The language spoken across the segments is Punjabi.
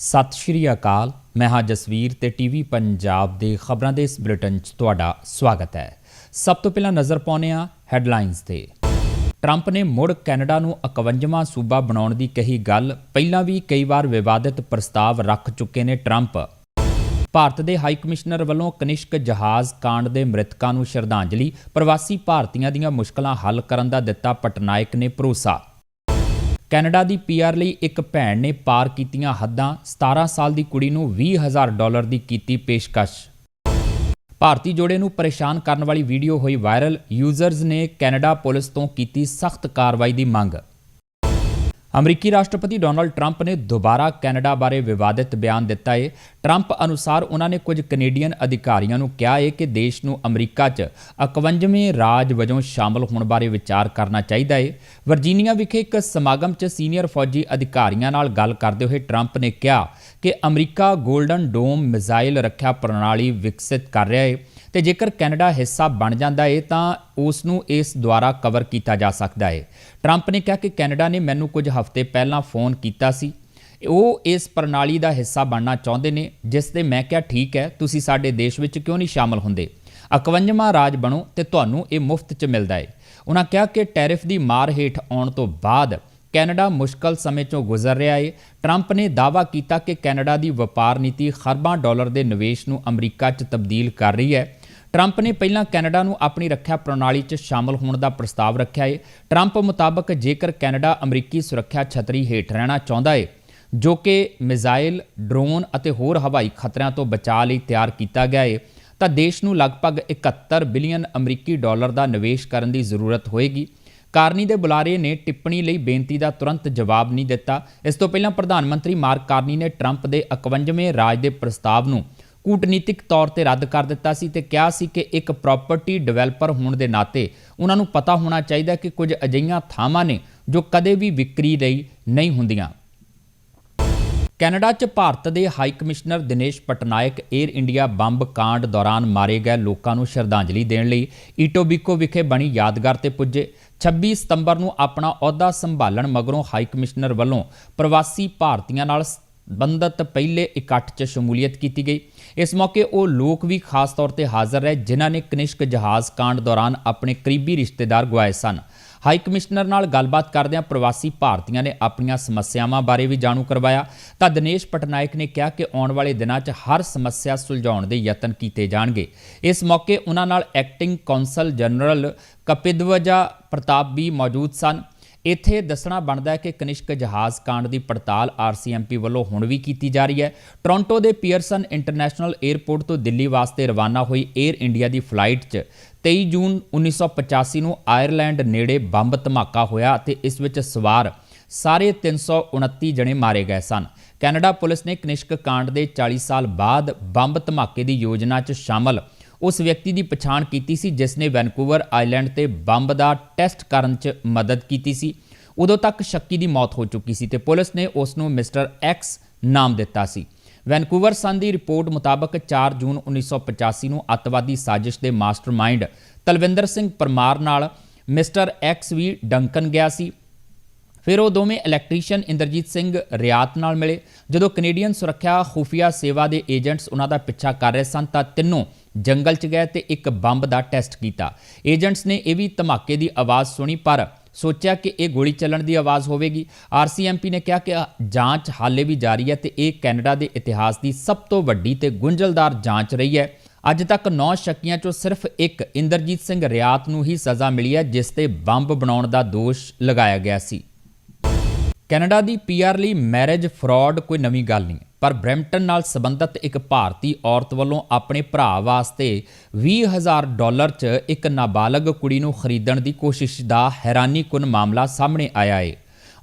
ਸਤਿ ਸ਼੍ਰੀ ਅਕਾਲ। ਮੈਂ ਹਾਂ ਜਸਵੀਰ ਤੇ ਟੀਵੀ ਪੰਜਾਬ ਦੇ ਖਬਰਾਂ ਦੇ ਇਸ ਬੁਲੇਟਿਨ 'ਚ ਤੁਹਾਡਾ ਸਵਾਗਤ ਹੈ। ਸਭ ਤੋਂ ਪਹਿਲਾਂ ਨਜ਼ਰ ਪਾਉਂਦੇ ਹਾਂ ਹੈਡਲਾਈਨਸ ਤੇ। ਟਰੰਪ ਨੇ ਮੁੜ ਕੈਨੇਡਾ ਨੂੰ 51ਵਾਂ ਸੂਬਾ ਬਣਾਉਣ ਦੀ ਕਹੀ ਗੱਲ। ਪਹਿਲਾਂ ਵੀ ਕਈ ਵਾਰ ਵਿਵਾਦਿਤ ਪ੍ਰਸਤਾਵ ਰੱਖ ਚੁੱਕੇ ਨੇ ਟਰੰਪ। ਭਾਰਤ ਦੇ ਹਾਈ ਕਮਿਸ਼ਨਰ ਵੱਲੋਂ ਕਨਿਸ਼ਕ ਜਹਾਜ਼ ਕਾਂਡ ਦੇ ਮ੍ਰਿਤਕਾਂ ਨੂੰ ਸ਼ਰਧਾਂਜਲੀ। ਪ੍ਰਵਾਸੀ ਭਾਰਤੀਆਂ ਦੀਆਂ ਮੁਸ਼ਕਲਾਂ ਹੱਲ ਕਰਨ ਦਾ ਦਿੱਤਾ ਪਟਨਾਇਕ ਨੇ ਭਰੋਸਾ। ਕੈਨੇਡਾ ਦੀ ਪੀਆਰ ਲਈ ਇੱਕ ਭੈਣ ਨੇ ਪਾਰ ਕੀਤੀਆਂ ਹੱਦਾਂ 17 ਸਾਲ ਦੀ ਕੁੜੀ ਨੂੰ 20000 ਡਾਲਰ ਦੀ ਕੀਤੀ ਪੇਸ਼ਕਸ਼। ਭਾਰਤੀ ਜੋੜੇ ਨੂੰ ਪਰੇਸ਼ਾਨ ਕਰਨ ਵਾਲੀ ਵੀਡੀਓ ਹੋਈ ਵਾਇਰਲ। ਯੂਜ਼ਰਸ ਨੇ ਕੈਨੇਡਾ ਪੁਲਿਸ ਤੋਂ ਕੀਤੀ ਸਖਤ ਕਾਰਵਾਈ ਦੀ ਮੰਗ। ਅਮਰੀਕੀ ਰਾਸ਼ਟਰਪਤੀ ਡੋਨਾਲਡ ਟਰੰਪ ਨੇ ਦੁਬਾਰਾ ਕੈਨੇਡਾ ਬਾਰੇ ਵਿਵਾਦਿਤ ਬਿਆਨ ਦਿੱਤਾ ਹੈ ਟਰੰਪ ਅਨੁਸਾਰ ਉਹਨਾਂ ਨੇ ਕੁਝ ਕੈਨੇਡੀਅਨ ਅਧਿਕਾਰੀਆਂ ਨੂੰ ਕਿਹਾ ਹੈ ਕਿ ਦੇਸ਼ ਨੂੰ ਅਮਰੀਕਾ 'ਚ 51ਵੇਂ ਰਾਜ ਵਜੋਂ ਸ਼ਾਮਲ ਹੋਣ ਬਾਰੇ ਵਿਚਾਰ ਕਰਨਾ ਚਾਹੀਦਾ ਹੈ ਵਰਜੀਨੀਆ ਵਿਖੇ ਇੱਕ ਸਮਾਗਮ 'ਚ ਸੀਨੀਅਰ ਫੌਜੀ ਅਧਿਕਾਰੀਆਂ ਨਾਲ ਗੱਲ ਕਰਦੇ ਹੋਏ ਟਰੰਪ ਨੇ ਕਿਹਾ ਕਿ ਅਮਰੀਕਾ ਗੋਲਡਨ ਡੋਮ ਮਿਜ਼ਾਈਲ ਰੱਖਿਆ ਪ੍ਰਣਾਲੀ ਵਿਕਸਿਤ ਕਰ ਰਿਹਾ ਹੈ ਤੇ ਜੇਕਰ ਕੈਨੇਡਾ ਹਿੱਸਾ ਬਣ ਜਾਂਦਾ ਹੈ ਤਾਂ ਉਸ ਨੂੰ ਇਸ ਦੁਆਰਾ ਕਵਰ ਕੀਤਾ ਜਾ ਸਕਦਾ ਹੈ ਟਰੰਪ ਨੇ ਕਿਹਾ ਕਿ ਕੈਨੇਡਾ ਨੇ ਮੈਨੂੰ ਕੁਝ ਹਫ਼ਤੇ ਪਹਿਲਾਂ ਫੋਨ ਕੀਤਾ ਸੀ। ਉਹ ਇਸ ਪ੍ਰਣਾਲੀ ਦਾ ਹਿੱਸਾ ਬਣਨਾ ਚਾਹੁੰਦੇ ਨੇ, ਜਿਸ ਤੇ ਮੈਂ ਕਿਹਾ, ਠੀਕ ਹੈ, ਤੁਸੀਂ ਸਾਡੇ ਦੇਸ਼ ਵਿੱਚ ਕਿਉਂ ਨਹੀਂ ਸ਼ਾਮਲ ਹੁੰਦੇ? 51ਵਾਂ ਰਾਜ ਬਣੋ ਤੇ ਤੁਹਾਨੂੰ ਇਹ ਮੁਫਤ 'ਚ ਮਿਲਦਾ ਹੈ ਉਹਨਾਂ ਕਿਹਾ ਕਿ ਟੈਰਿਫ ਦੀ ਮਾਰ ਹੇਠ ਆਉਣ ਤੋਂ ਬਾਅਦ ਕੈਨੇਡਾ ਮੁਸ਼ਕਲ ਸਮੇਂ ਚੋਂ ਗੁਜ਼ਰ ਰਿਹਾ ਹੈ ਟਰੰਪ ਨੇ ਦਾਅਵਾ ਕੀਤਾ ਕਿ ਕੈਨੇਡਾ ਦੀ ਵਪਾਰ ਨੀਤੀ ਖਰਬਾਂ ਡਾਲਰ ਦੇ ਨਿਵੇਸ਼ ਨੂੰ ਅਮਰੀਕਾ 'ਚ ਤਬਦੀਲ ਕਰ ਰਹੀ ਹੈ। ਟਰੰਪ ਨੇ ਪਹਿਲਾਂ ਕੈਨੇਡਾ ਨੂੰ ਆਪਣੀ ਰੱਖਿਆ ਪ੍ਰਣਾਲੀ 'ਚ ਸ਼ਾਮਲ ਹੋਣ ਦਾ ਪ੍ਰਸਤਾਵ ਰੱਖਿਆ ਹੈ ਟਰੰਪ ਮੁਤਾਬਕ ਜੇਕਰ ਕੈਨੇਡਾ ਅਮਰੀਕੀ ਸੁਰੱਖਿਆ ਛਤਰੀ ਹੇਠ ਰਹਿਣਾ ਚਾਹੁੰਦਾ ਹੈ ਜੋ ਕਿ ਮਿਜ਼ਾਈਲ, ਡਰੋਨ ਅਤੇ ਹੋਰ ਹਵਾਈ ਖਤਰਿਆਂ ਤੋਂ ਬਚਾਅ ਲਈ ਤਿਆਰ ਕੀਤਾ ਗਿਆ ਹੈ ਤਾਂ ਦੇਸ਼ ਨੂੰ ਲਗਭਗ 71 ਬਿਲੀਅਨ ਅਮਰੀਕੀ ਡਾਲਰ ਦਾ ਨਿਵੇਸ਼ ਕਰਨ ਦੀ ਜ਼ਰੂਰਤ ਹੋਏਗੀ। ਕਾਰਨੀ ਦੇ ਬੁਲਾਰੇ ਨੇ ਟਿੱਪਣੀ ਲਈ ਬੇਨਤੀ ਦਾ ਤੁਰੰਤ ਜਵਾਬ ਨਹੀਂ ਦਿੱਤਾ। ਇਸ ਤੋਂ ਪਹਿਲਾਂ ਪ੍ਰਧਾਨ ਮੰਤਰੀ ਮਾਰਕ ਕਾਰਨੀ ਨੇ ਟਰੰਪ ਦੇ 51ਵੇਂ ਰਾਜ ਦੇ ਪ੍ਰਸਤਾਵ ਨੂੰ ਕੂਟਨੀਤਿਕ ਤੌਰ ਤੇ ਰੱਦ ਕਰ ਦਿੱਤਾ ਸੀ ਤੇ ਕਿਹਾ ਸੀ ਕਿ ਇੱਕ ਪ੍ਰਾਪਰਟੀ ਡਿਵੈਲਪਰ ਹੋਣ ਦੇ ਨਾਤੇ ਉਹਨਾਂ ਨੂੰ ਪਤਾ ਹੋਣਾ ਚਾਹੀਦਾ ਕਿ ਕੁਝ ਅਜਿਹੀਆਂ ਥਾਵਾਂ ਨੇ ਜੋ ਕਦੇ ਵੀ ਵਿਕਰੀ ਲਈ ਨਹੀਂ ਹੁੰਦੀਆਂ। ਕੈਨੇਡਾ 'ਚ ਭਾਰਤ ਦੇ high commissioner Dinesh Patnaik air India bomb ਕਾਂਡ ਦੌਰਾਨ ਮਾਰੇ ਗਏ ਲੋਕਾਂ ਨੂੰ ਸ਼ਰਧਾਂਜਲੀ ਦੇਣ ਲਈ ਈਟੋਬਿਕੋ ਵਿਖੇ ਬਣੀ ਯਾਦਗਾਰ ਤੇ ਪੁੱਜੇ। 26 ਸਤੰਬਰ ਨੂੰ ਆਪਣਾ ਅਹੁਦਾ ਸੰਭਾਲਣ ਮਗਰੋਂ ਹਾਈ ਕਮਿਸ਼ਨਰ ਵੱਲੋਂ ਪ੍ਰਵਾਸੀ ਭਾਰਤੀਆਂ ਨਾਲ ਸੰਬੰਧਤ ਪਹਿਲੇ ਇਕੱਠ 'ਚ ਸ਼ਮੂਲੀਅਤ ਕੀਤੀ ਗਈ। ਇਸ ਮੌਕੇ ਉਹ ਲੋਕ ਵੀ ਖਾਸ ਤੌਰ ਤੇ ਹਾਜ਼ਰ ਰਹੇ, ਜਿਨ੍ਹਾਂ ਨੇ ਕਨਿਸ਼ਕ ਜਹਾਜ਼ ਕਾਂਡ ਦੌਰਾਨ ਆਪਣੇ ਕਰੀਬੀ ਰਿਸ਼ਤੇਦਾਰ ਗਵਾਏ ਸਨ। ਹਾਈ ਕਮਿਸ਼ਨਰ ਨਾਲ ਗੱਲਬਾਤ ਕਰਦਿਆਂ ਪ੍ਰਵਾਸੀ ਭਾਰਤੀਆਂ ਨੇ ਆਪਣੀਆਂ ਸਮੱਸਿਆਵਾਂ ਬਾਰੇ ਵੀ ਜਾਣੂ ਕਰਵਾਇਆ। ਤਾਂ ਦਿਨੇਸ਼ ਪਟਨਾਇਕ ਨੇ ਕਿਹਾ ਕਿ ਆਉਣ ਵਾਲੇ ਦਿਨਾਂ 'ਚ ਹਰ ਸਮੱਸਿਆ ਸੁਲਝਾਉਣ ਦੇ ਯਤਨ ਕੀਤੇ ਜਾਣਗੇ। ਇਸ ਮੌਕੇ ਉਹਨਾਂ ਨਾਲ acting consul general Kapidhwaja Pratap ਵੀ ਮੌਜੂਦ ਸਨ। ਇੱਥੇ ਦੱਸਣਾ ਬਣਦਾ ਹੈ ਕਿ ਕਨਿਸ਼ਕ ਜਹਾਜ਼ ਕਾਂਡ ਦੀ ਪੜਤਾਲ ਆਰਸੀਐਮਪੀ ਵੱਲੋਂ ਹੁਣ ਵੀ ਕੀਤੀ ਜਾ ਰਹੀ ਹੈ। ਟੋਰਾਂਟੋ ਦੇ ਪੀਅਰਸਨ ਇੰਟਰਨੈਸ਼ਨਲ 에ਅਰਪੋਰਟ ਤੋਂ ਦਿੱਲੀ ਵਾਸਤੇ ਰਵਾਨਾ ਹੋਈ 에ਅਰ ਇੰਡੀਆ ਦੀ ਫਲਾਈਟ 'ਚ 23 ਜੂਨ 1985 ਨੂੰ ਆਇਰਲੈਂਡ ਨੇੜੇ ਬੰਬ ਧਮਾਕਾ ਹੋਇਆ ਅਤੇ ਇਸ ਵਿੱਚ ਸਵਾਰ ਸਾਰੇ 329 ਜਣੇ ਮਾਰੇ ਗਏ ਸਨ। ਕੈਨੇਡਾ ਪੁਲਿਸ ਨੇ ਕਨਿਸ਼ਕ ਕਾਂਡ ਦੇ 40 ਸਾਲ ਬਾਅਦ ਬੰਬ ਧਮਾਕੇ ਦੀ ਯੋਜਨਾ 'ਚ ਸ਼ਾਮਲ ਉਸ ਵਿਅਕਤੀ ਦੀ ਪਛਾਣ ਕੀਤੀ ਸੀ, ਜਿਸ ਨੇ ਵੈਨਕੂਵਰ ਆਈਲੈਂਡ ਤੇ ਬੰਬ ਦਾ ਟੈਸਟ ਕਰਨ 'ਚ ਮਦਦ ਕੀਤੀ ਸੀ। ਉਦੋਂ ਤੱਕ ਸ਼ੱਕੀ ਦੀ ਮੌਤ ਹੋ ਚੁੱਕੀ ਸੀ ਤੇ ਪੁਲਿਸ ਨੇ ਉਸ ਨੂੰ ਮਿਸਟਰ ਐਕਸ ਨਾਮ ਦਿੱਤਾ ਸੀ। ਵੈਨਕੂਵਰ ਸਨ ਦੀ ਰਿਪੋਰਟ ਮੁਤਾਬਕ 4 ਜੂਨ 1985 ਨੂੰ ਅੱਤਵਾਦੀ ਸਾਜ਼ਿਸ਼ ਦੇ ਮਾਸਟਰਮਾਈਂਡ ਤਲਵਿੰਦਰ ਸਿੰਘ ਪਰਮਾਰ ਨਾਲ ਮਿਸਟਰ ਐਕਸ ਵੀ ਡੰਕਨ ਗਿਆ ਸੀ। ਫਿਰ ਉਹ ਦੋਵੇਂ ਇਲੈਕਟ੍ਰੀਸ਼ੀਅਨ ਇੰਦਰਜੀਤ ਸਿੰਘ ਰਿਆਤ ਨਾਲ ਮਿਲੇ। ਜਦੋਂ ਕੈਨੇਡੀਅਨ ਸੁਰੱਖਿਆ ਖੂਫੀਆ ਸੇਵਾ ਦੇ ਏਜੰਟਸ ਉਹਨਾਂ ਦਾ ਪਿੱਛਾ ਕਰ ਰਹੇ ਸਨ ਤਾਂ ਤਿੰਨੋਂ ਜੰਗਲ 'ਚ ਗਏ ਤੇ ਇੱਕ ਬੰਬ ਦਾ ਟੈਸਟ ਕੀਤਾ। ਏਜੰਟਸ ਨੇ ਇਹ ਵੀ ਧਮਾਕੇ ਦੀ ਆਵਾਜ਼ ਸੁਣੀ ਪਰ ਸੋਚਿਆ ਕਿ ਇਹ ਗੋਲੀ ਚੱਲਣ ਦੀ ਆਵਾਜ਼ ਹੋਵੇਗੀ। ਆਰਸੀਐਮਪੀ ਨੇ ਕਿਹਾ ਕਿ ਜਾਂਚ ਹਾਲੇ ਵੀ ਜਾਰੀ ਹੈ ਤੇ ਇਹ ਕੈਨੇਡਾ ਦੇ ਇਤਿਹਾਸ ਦੀ ਸਭ ਤੋਂ ਵੱਡੀ ਤੇ ਗੁੰਝਲਦਾਰ ਜਾਂਚ ਰਹੀ ਹੈ। ਅੱਜ ਤੱਕ 9 ਸ਼ੱਕੀਆਂ ਚੋਂ ਸਿਰਫ ਇੱਕ ਇੰਦਰਜੀਤ ਸਿੰਘ ਰਿਆਤ ਨੂੰ ਹੀ ਸਜ਼ਾ ਮਿਲੀ ਹੈ, ਜਿਸ ਤੇ ਬੰਬ ਬਣਾਉਣ ਦਾ ਦੋਸ਼ ਲਗਾਇਆ ਗਿਆ ਸੀ। ਕੈਨੇਡਾ ਦੀ ਪੀਆਰ ਲਈ ਮੈਰਿਜ ਫਰਾਡ ਕੋਈ ਨਵੀਂ ਗੱਲ ਨਹੀਂ। ਪਰ ਬ੍ਰੈਂਪਟਨ ਨਾਲ ਸੰਬੰਧਿਤ ਇੱਕ ਭਾਰਤੀ ਔਰਤ ਵੱਲੋਂ ਆਪਣੇ ਭਰਾ ਵਾਸਤੇ 20000 ਡਾਲਰ 'ਚ ਇੱਕ ਨਾਬਾਲਗ ਕੁੜੀ ਨੂੰ ਖਰੀਦਣ ਦੀ ਕੋਸ਼ਿਸ਼ ਦਾ ਹੈਰਾਨੀਕੁਨ ਮਾਮਲਾ ਸਾਹਮਣੇ ਆਇਆ ਏ।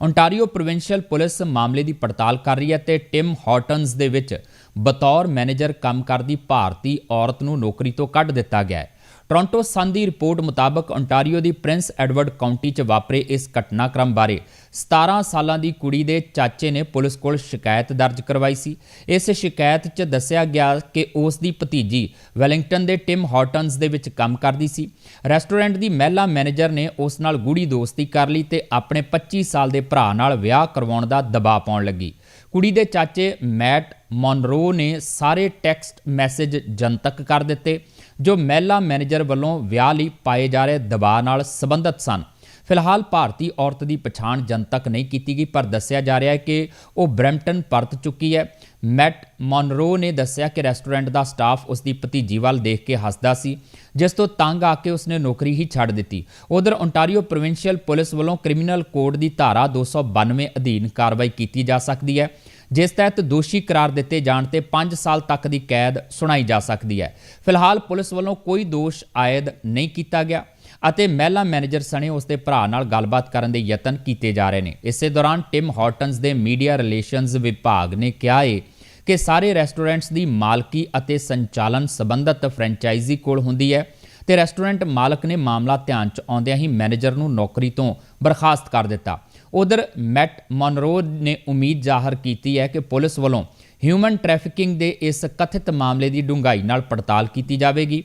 ਓਨਟਾਰੀਓ ਪ੍ਰੋਵਿੰਸ਼ੀਅਲ ਪੁਲਿਸ ਮਾਮਲੇ ਦੀ ਪੜਤਾਲ ਕਰ ਰਹੀ ਹੈ ਤੇ ਟਿਮ ਹਾਰਟਨਸ ਦੇ ਵਿੱਚ ਬਤੌਰ ਮੈਨੇਜਰ ਕੰਮ ਕਰਦੀ ਭਾਰਤੀ ਔਰਤ ਨੂੰ ਨੌਕਰੀ ਤੋਂ ਕੱਢ ਦਿੱਤਾ ਗਿਆ ਹੈ। ਟੋਰਾਂਟੋ ਸਨ ਦੀ ਰਿਪੋਰਟ ਮੁਤਾਬਕ ਓਨਟਾਰੀਓ ਦੀ ਪ੍ਰਿੰਸ ਐਡਵਰਡ ਕਾਉਂਟੀ 'ਚ ਵਾਪਰੇ ਇਸ ਘਟਨਾਕ੍ਰਮ ਬਾਰੇ 17 ਸਾਲਾਂ ਦੀ ਕੁੜੀ ਦੇ ਚਾਚੇ ਨੇ ਪੁਲਿਸ ਕੋਲ ਸ਼ਿਕਾਇਤ ਦਰਜ ਕਰਵਾਈ ਸੀ। ਇਸ ਸ਼ਿਕਾਇਤ 'ਚ ਦੱਸਿਆ ਗਿਆ ਕਿ ਉਸ ਦੀ ਭਤੀਜੀ ਵੈਲਿੰਗਟਨ ਦੇ ਟਿਮ ਹਾਰਟਨਸ ਦੇ ਵਿੱਚ ਕੰਮ ਕਰਦੀ ਸੀ। ਰੈਸਟੋਰੈਂਟ ਦੀ ਮਹਿਲਾ ਮੈਨੇਜਰ ਨੇ ਉਸ ਨਾਲ ਗੂੜੀ ਦੋਸਤੀ ਕਰ ਲਈ ਤੇ ਆਪਣੇ 25 ਸਾਲ ਦੇ ਭਰਾ ਨਾਲ ਵਿਆਹ ਕਰਵਾਉਣ ਦਾ ਦਬਾਅ ਪਾਉਣ ਲੱਗੀ। ਕੁੜੀ ਦੇ ਚਾਚੇ ਮੈਟ ਮੌਨਰੋ ਨੇ ਸਾਰੇ ਟੈਕਸਟ ਮੈਸੇਜ ਜਨਤਕ ਕਰ ਦਿੱਤੇ, ਜੋ ਮਹਿਲਾ ਮੈਨੇਜਰ ਵੱਲੋਂ ਵਿਆਹ ਲਈ ਪਾਏ ਜਾ ਰਹੇ ਦਬਾਅ ਨਾਲ ਸੰਬੰਧਿਤ ਸਨ। ਫਿਲਹਾਲ ਭਾਰਤੀ ਔਰਤ ਦੀ ਪਛਾਣ ਜਨਤਕ ਨਹੀਂ ਕੀਤੀ ਗਈ, ਪਰ ਦੱਸਿਆ ਜਾ ਰਿਹਾ ਹੈ ਕਿ ਉਹ ਬ੍ਰੈਂਪਟਨ ਪਰਤ ਚੁੱਕੀ ਹੈ। ਮੈਟ ਮੌਨਰੋ ਨੇ ਦੱਸਿਆ ਕਿ ਰੈਸਟੋਰੈਂਟ ਦਾ ਸਟਾਫ ਉਸ ਦੀ ਭਤੀਜੀ ਵੱਲ ਦੇਖ ਕੇ ਹੱਸਦਾ ਸੀ, ਜਿਸ ਤੋਂ ਤੰਗ ਆ ਕੇ ਉਸਨੇ ਨੌਕਰੀ ਹੀ ਛੱਡ ਦਿੱਤੀ। ਉਧਰ ਓਨਟਾਰੀਓ ਪ੍ਰੋਵਿੰਸ਼ੀਅਲ ਪੁਲਿਸ ਵੱਲੋਂ ਕ੍ਰਿਮੀਨਲ ਕੋਡ ਦੀ ਧਾਰਾ 292 ਅਧੀਨ ਕਾਰਵਾਈ ਕੀਤੀ ਜਾ ਸਕਦੀ ਹੈ, ਜਿਸ ਤਹਿਤ ਦੋਸ਼ੀ ਕਰਾਰ ਦਿੱਤੇ ਜਾਣ ਤੇ 5 ਸਾਲ ਤੱਕ ਦੀ ਕੈਦ ਸੁਣਾਈ ਜਾ ਸਕਦੀ ਹੈ। ਫਿਲਹਾਲ ਪੁਲਿਸ ਵੱਲੋਂ ਕੋਈ ਦੋਸ਼ ਆਇਦ ਨਹੀਂ ਕੀਤਾ ਗਿਆ। ਅਤੇ ਮਹਿਲਾ ਮੈਨੇਜਰ ਸਣੇ ਉਸ ਦੇ ਭਰਾ ਨਾਲ ਗੱਲਬਾਤ ਕਰਨ ਦੇ ਯਤਨ ਕੀਤੇ ਜਾ ਰਹੇ ਨੇ। ਇਸੇ ਦੌਰਾਨ ਟਿਮ ਹਾਰਟਨਸ ਦੇ ਮੀਡੀਆ ਰਿਲੇਸ਼ਨਜ਼ ਵਿਭਾਗ ਨੇ ਕਿਹਾ ਹੈ ਕਿ ਸਾਰੇ ਰੈਸਟੋਰੈਂਟਸ ਦੀ ਮਾਲਕੀ ਅਤੇ ਸੰਚਾਲਨ ਸੰਬੰਧਤ ਫਰੈਂਚਾਈਜ਼ੀ ਕੋਲ ਹੁੰਦੀ ਹੈ ਤੇ ਰੈਸਟੋਰੈਂਟ ਮਾਲਕ ਨੇ ਮਾਮਲਾ ਧਿਆਨ 'ਚ ਆਉਂਦਿਆਂ ਹੀ ਮੈਨੇਜਰ ਨੂੰ ਨੌਕਰੀ ਤੋਂ ਬਰਖਾਸਤ ਕਰ ਦਿੱਤਾ। ਉਧਰ ਮੈਟ ਮੌਨਰੋ ਨੇ ਉਮੀਦ ਜ਼ਾਹਰ ਕੀਤੀ ਹੈ ਕਿ ਪੁਲਿਸ ਵੱਲੋਂ ਹਿਊਮਨ ਟ੍ਰੈਫਿਕਿੰਗ ਦੇ ਇਸ ਕਥਿਤ ਮਾਮਲੇ ਦੀ ਡੂੰਘਾਈ ਨਾਲ ਪੜਤਾਲ ਕੀਤੀ ਜਾਵੇਗੀ।